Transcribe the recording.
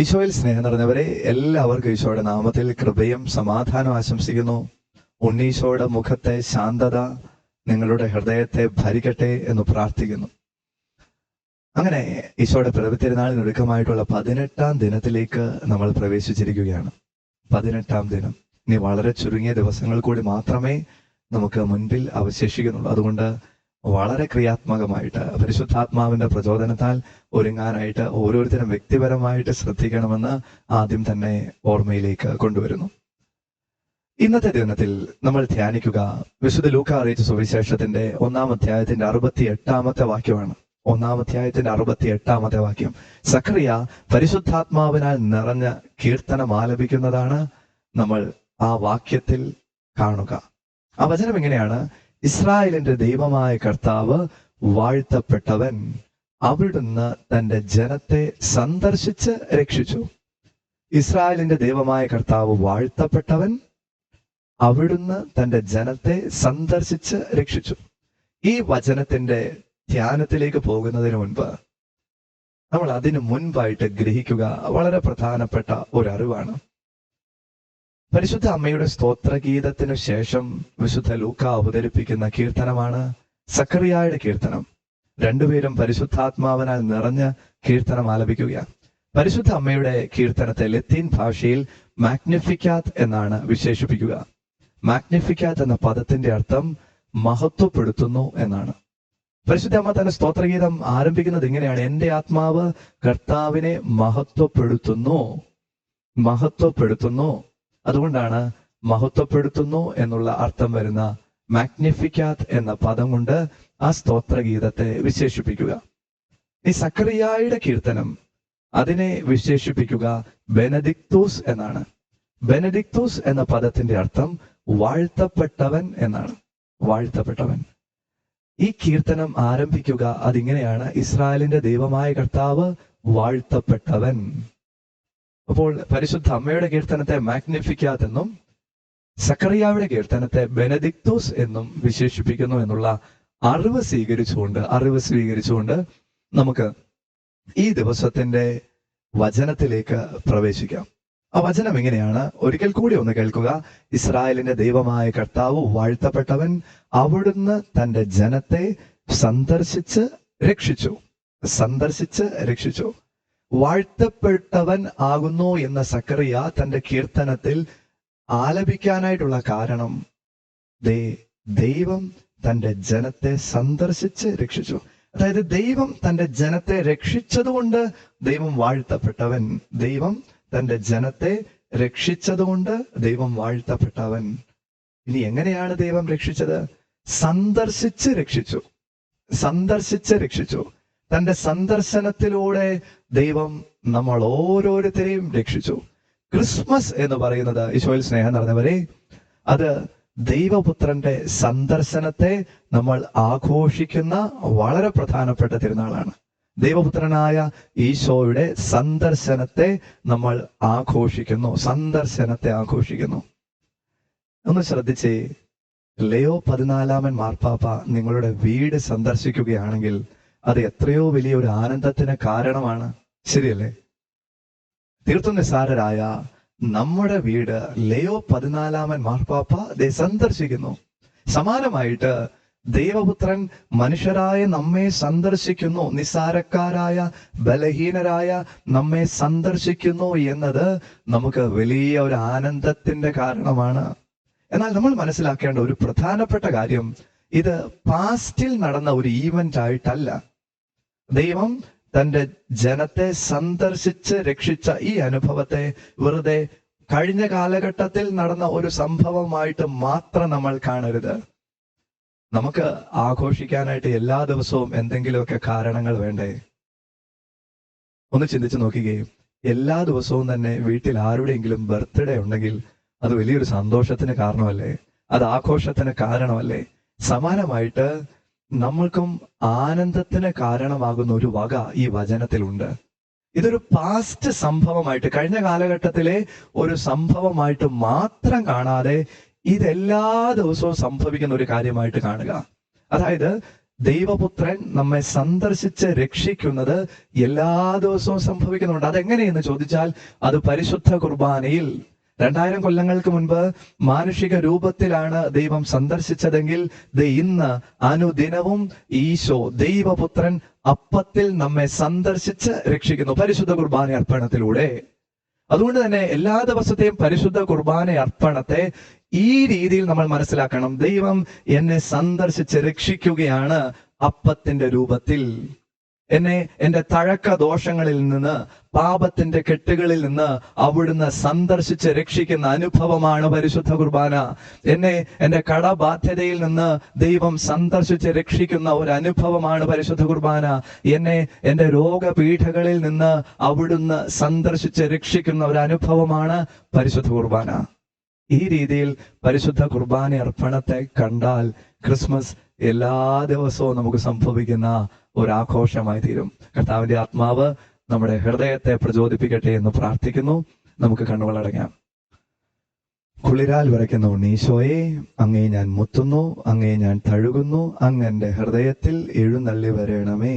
ഈശോയിൽ സ്നേഹം നിറഞ്ഞവരെ എല്ലാവർക്കും ഈശോയുടെ നാമത്തിൽ കൃപയും സമാധാനം ആശംസിക്കുന്നു. ഉണ്ണീശോയുടെ മുഖത്തെ ശാന്തത നിങ്ങളുടെ ഹൃദയത്തെ ഭരിക്കട്ടെ എന്ന് പ്രാർത്ഥിക്കുന്നു. അങ്ങനെ ഈശോയുടെ പ്രവൃത്തിരുന്നാളിന് ഒരുക്കമായിട്ടുള്ള പതിനെട്ടാം ദിനത്തിലേക്ക് നമ്മൾ പ്രവേശിച്ചിരിക്കുകയാണ്. പതിനെട്ടാം ദിനം. ഇനി വളരെ ചുരുങ്ങിയ ദിവസങ്ങൾ കൂടി മാത്രമേ നമുക്ക് മുൻപിൽ അവശേഷിക്കുന്നുള്ളൂ. അതുകൊണ്ട് വളരെ ക്രിയാത്മകമായിട്ട് പരിശുദ്ധാത്മാവിന്റെ പ്രചോദനത്താൽ ഒരുങ്ങാനായിട്ട് ഓരോരുത്തരും വ്യക്തിപരമായിട്ട് ശ്രദ്ധിക്കണമെന്ന് ആദ്യം തന്നെ ഓർമ്മയിലേക്ക് കൊണ്ടുവരുന്നു. ഇന്നത്തെ ദിനത്തിൽ നമ്മൾ ധ്യാനിക്കുക വിശുദ്ധ ലൂക്ക അറിയിച്ച സുവിശേഷത്തിന്റെ ഒന്നാം അധ്യായത്തിന്റെ അറുപത്തി എട്ടാമത്തെ വാക്യമാണ്. ഒന്നാം അധ്യായത്തിന്റെ അറുപത്തി എട്ടാമത്തെ വാക്യം. സക്രിയ പരിശുദ്ധാത്മാവിനാൽ നിറഞ്ഞ കീർത്തനം ആലപിക്കുന്നതാണ് നമ്മൾ ആ വാക്യത്തിൽ കാണുക. ആ വചനം എങ്ങനെയാണ്? ഇസ്രായേലിന്റെ ദൈവമായ കർത്താവ് വാഴ്ത്തപ്പെട്ടവൻ അവിടുന്ന് തന്റെ ജനത്തെ സന്ദർശിച്ച് രക്ഷിച്ചു. ഇസ്രായേലിന്റെ ദൈവമായ കർത്താവ് വാഴ്ത്തപ്പെട്ടവൻ അവിടുന്ന് തന്റെ ജനത്തെ സന്ദർശിച്ച് രക്ഷിച്ചു. ഈ വചനത്തിന്റെ ധ്യാനത്തിലേക്ക് പോകുന്നതിന് മുൻപ് നമ്മൾ അതിനു മുൻപായിട്ട് ഗ്രഹിക്കുക വളരെ പ്രധാനപ്പെട്ട ഒരു അറിവാണ്. പരിശുദ്ധ അമ്മയുടെ സ്തോത്രഗീതത്തിനു ശേഷം വിശുദ്ധ ലൂക്ക അവതരിപ്പിക്കുന്ന കീർത്തനമാണ് സക്കറിയായുടെ കീർത്തനം. രണ്ടുപേരും പരിശുദ്ധാത്മാവനാൽ നിറഞ്ഞ കീർത്തനം ആലപിക്കുകയാണ്. പരിശുദ്ധ അമ്മയുടെ കീർത്തനത്തെ ലത്തീൻ ഭാഷയിൽ മാഗ്നിഫിക്കാത്ത് എന്നാണ് വിശേഷിപ്പിക്കുക. മാഗ്നിഫിക്കാത്ത് എന്ന പദത്തിന്റെ അർത്ഥം മഹത്വപ്പെടുത്തുന്നു എന്നാണ്. പരിശുദ്ധ അമ്മ തന്റെ സ്തോത്രഗീതം ആരംഭിക്കുന്നത് ഇങ്ങനെയാണ്. എന്റെ ആത്മാവ് കർത്താവിനെ മഹത്വപ്പെടുത്തുന്നു മഹത്വപ്പെടുത്തുന്നു അതുകൊണ്ടാണ് മഹത്വപ്പെടുത്തുന്നു എന്നുള്ള അർത്ഥം വരുന്ന മാഗ്നിഫിക്കാത്ത് എന്ന പദം കൊണ്ട് ആ സ്തോത്രഗീതത്തെ വിശേഷിപ്പിക്കുക. ഈ സക്കറിയായുടെ കീർത്തനം അതിനെ വിശേഷിപ്പിക്കുക ബെനഡിക്തൂസ് എന്നാണ്. ബെനഡിക്തൂസ് എന്ന പദത്തിന്റെ അർത്ഥം വാഴ്ത്തപ്പെട്ടവൻ എന്നാണ്. വാഴ്ത്തപ്പെട്ടവൻ. ഈ കീർത്തനം ആരംഭിക്കുക അതിങ്ങനെയാണ് ഇസ്രായേലിന്റെ ദൈവമായ കർത്താവ് വാഴ്ത്തപ്പെട്ടവൻ. അപ്പോൾ പരിശുദ്ധ അമ്മയുടെ കീർത്തനത്തെ മാഗ്നിഫിക്കാത്ത് എന്നും സക്കറിയാവിടെ കീർത്തനത്തെ ബെനദിക്തോസ് എന്നും വിശേഷിപ്പിക്കുന്നു എന്നുള്ള അറിവ് സ്വീകരിച്ചുകൊണ്ട് അറിവ് സ്വീകരിച്ചുകൊണ്ട് നമുക്ക് ഈ ദിവസത്തിന്റെ വചനത്തിലേക്ക് പ്രവേശിക്കാം. ആ വചനം എങ്ങനെയാണ്? ഒരിക്കൽ കൂടി ഒന്ന് കേൾക്കുക. ഇസ്രായേലിന്റെ ദൈവമായ കർത്താവ് വാഴ്ത്തപ്പെട്ടവൻ അവിടുന്ന് തന്റെ ജനത്തെ സന്ദർശിച്ച് രക്ഷിച്ചു. സന്ദർശിച്ച് രക്ഷിച്ചു. വാഴ്ത്തപ്പെട്ടവൻ ആകുന്നു എന്ന സക്കറിയ തന്റെ കീർത്തനത്തിൽ ആലപിക്കാനായിട്ടുള്ള കാരണം. ദേ ദൈവം തന്റെ ജനത്തെ സന്ദർശിച്ച് രക്ഷിച്ചു. അതായത് ദൈവം തന്റെ ജനത്തെ രക്ഷിച്ചതുകൊണ്ട് ദൈവം വാഴ്ത്തപ്പെട്ടവൻ. ദൈവം തന്റെ ജനത്തെ രക്ഷിച്ചതുകൊണ്ട് ദൈവം വാഴ്ത്തപ്പെട്ടവൻ. ഇനി എങ്ങനെയാണ് ദൈവം രക്ഷിച്ചത്? സന്ദർശിച്ച് രക്ഷിച്ചു. സന്ദർശിച്ച് രക്ഷിച്ചു. തന്റെ സന്ദർശനത്തിലൂടെ ദൈവം നമ്മൾ ഓരോരുത്തരെയും രക്ഷിച്ചു. ക്രിസ്മസ് എന്ന് പറയുന്നത് ഈശോയിൽ സ്നേഹം നിറഞ്ഞവരെ അത് ദൈവപുത്രന്റെ സന്ദർശനത്തെ നമ്മൾ ആഘോഷിക്കുന്ന വളരെ പ്രധാനപ്പെട്ട തിരുനാളാണ്. ദൈവപുത്രനായ ഈശോയുടെ സന്ദർശനത്തെ നമ്മൾ ആഘോഷിക്കുന്നു സന്ദർശനത്തെ ആഘോഷിക്കുന്നു. ഒന്ന് ശ്രദ്ധിച്ചേ ലയോ പതിനാലാമൻ മാർപ്പാപ്പ നിങ്ങളുടെ വീട് സന്ദർശിക്കുകയാണെങ്കിൽ അത് എത്രയോ വലിയ ഒരു ആനന്ദത്തിന് കാരണമാണ്. ശരിയല്ലേ? തീർത്തും നിസ്സാരരായ നമ്മുടെ വീട് ലയോ പതിനാലാമൻ മാർപ്പാപ്പ ദേ സന്ദർശിക്കുന്നു. സമാനമായിട്ട് ദൈവപുത്രൻ മനുഷ്യരായ നമ്മെ സന്ദർശിക്കുന്നു. നിസ്സാരക്കാരായ ബലഹീനരായ നമ്മെ സന്ദർശിക്കുന്നു എന്നത് നമുക്ക് വലിയ ഒരു ആനന്ദത്തിന്റെ കാരണമാണ്. എന്നാൽ നമ്മൾ മനസ്സിലാക്കേണ്ട ഒരു പ്രധാനപ്പെട്ട കാര്യം ഇത് പാസ്റ്റിൽ നടന്ന ഒരു ഈവന്റ് ആയിട്ടല്ല. ദൈവം തന്റെ ജനത്തെ സന്ദർശിച്ച് രക്ഷിച്ച ഈ അനുഭവത്തെ വെറുതെ കഴിഞ്ഞ കാലഘട്ടത്തിൽ നടന്ന ഒരു സംഭവമായിട്ട് മാത്രം നമ്മൾ കാണരുത്. നമുക്ക് ആഘോഷിക്കാനായിട്ട് എല്ലാ ദിവസവും എന്തെങ്കിലുമൊക്കെ കാരണങ്ങൾ വേണ്ടേ? ഒന്ന് ചിന്തിച്ചു നോക്കുകയും എല്ലാ ദിവസവും തന്നെ വീട്ടിൽ ആരുടെയെങ്കിലും ബർത്ത്ഡേ ഉണ്ടെങ്കിൽ അത് വലിയൊരു സന്തോഷത്തിന് കാരണമല്ലേ? അത് ആഘോഷത്തിന് കാരണമല്ലേ? സമാനമായിട്ട് നമ്മൾക്കും ആനന്ദത്തിന് കാരണമാകുന്ന ഒരു വക ഈ വചനത്തിലുണ്ട്. ഇതൊരു പാസ്റ്റ് സംഭവമായിട്ട് കഴിഞ്ഞ കാലഘട്ടത്തിലെ ഒരു സംഭവമായിട്ട് മാത്രം കാണാതെ ഇതെല്ലാ ദിവസവും സംഭവിക്കുന്ന ഒരു കാര്യമായിട്ട് കാണുക. അതായത് ദൈവപുത്രൻ നമ്മെ സന്ദർശിച്ച് രക്ഷിക്കുന്നത് എല്ലാ ദിവസവും സംഭവിക്കുന്നുണ്ട്. അതെങ്ങനെയെന്ന് ചോദിച്ചാൽ അത് പരിശുദ്ധ കുർബാനയിൽ രണ്ടായിരം കൊല്ലങ്ങൾക്ക് മുൻപ് മാനുഷിക രൂപത്തിലാണ് ദൈവം സന്ദർശിച്ചതെങ്കിൽ ഇന്ന് അനുദിനവും ഈശോ ദൈവപുത്രൻ അപ്പത്തിൽ നമ്മെ സന്ദർശിച്ച് രക്ഷിക്കുന്നു. പരിശുദ്ധ കുർബാന അർപ്പണത്തിലൂടെ. അതുകൊണ്ട് തന്നെ എല്ലാ ദിവസത്തെയും പരിശുദ്ധ കുർബാന അർപ്പണത്തെ ഈ രീതിയിൽ നമ്മൾ മനസ്സിലാക്കണം. ദൈവം എന്നെ സന്ദർശിച്ച് രക്ഷിക്കുകയാണ് അപ്പത്തിന്റെ രൂപത്തിൽ. എന്നെ എന്റെ തഴക്ക ദോഷങ്ങളിൽ നിന്ന് പാപത്തിന്റെ കെട്ടുകളിൽ നിന്ന് അവിടുന്ന് സന്ദർശിച്ച് രക്ഷിക്കുന്ന അനുഭവമാണ് പരിശുദ്ധ കുർബാന. എന്നെ എന്റെ കടബാധ്യതയിൽ നിന്ന് ദൈവം സന്ദർശിച്ച് രക്ഷിക്കുന്ന ഒരു അനുഭവമാണ് പരിശുദ്ധ കുർബാന. എന്നെ എന്റെ രോഗപീഠകളിൽ നിന്ന് അവിടുന്ന് സന്ദർശിച്ച് രക്ഷിക്കുന്ന ഒരു അനുഭവമാണ് പരിശുദ്ധ കുർബാന. ഈ രീതിയിൽ പരിശുദ്ധ കുർബാന അർപ്പണത്തെ കണ്ടാൽ ക്രിസ്മസ് എല്ലാ ദിവസവും നമുക്ക് സംഭവിക്കുന്ന ഒരു ആഘോഷമായി തീരും കർത്താവിന്റെ ആത്മാവ് നമ്മുടെ ഹൃദയത്തെ പ്രചോദിപ്പിക്കട്ടെ എന്ന് പ്രാർത്ഥിക്കുന്നു. നമുക്ക് കണ്ണുകളടങ്ങാം കുളിരാൽ വരയ്ക്കുന്ന ഉണ്ണീശോയെ അങ്ങേ ഞാൻ മുത്തുന്നു അങ്ങേ ഞാൻ തഴുകുന്നു അങ്ങന്റെ ഹൃദയത്തിൽ എഴുന്നള്ളി വരണമേ.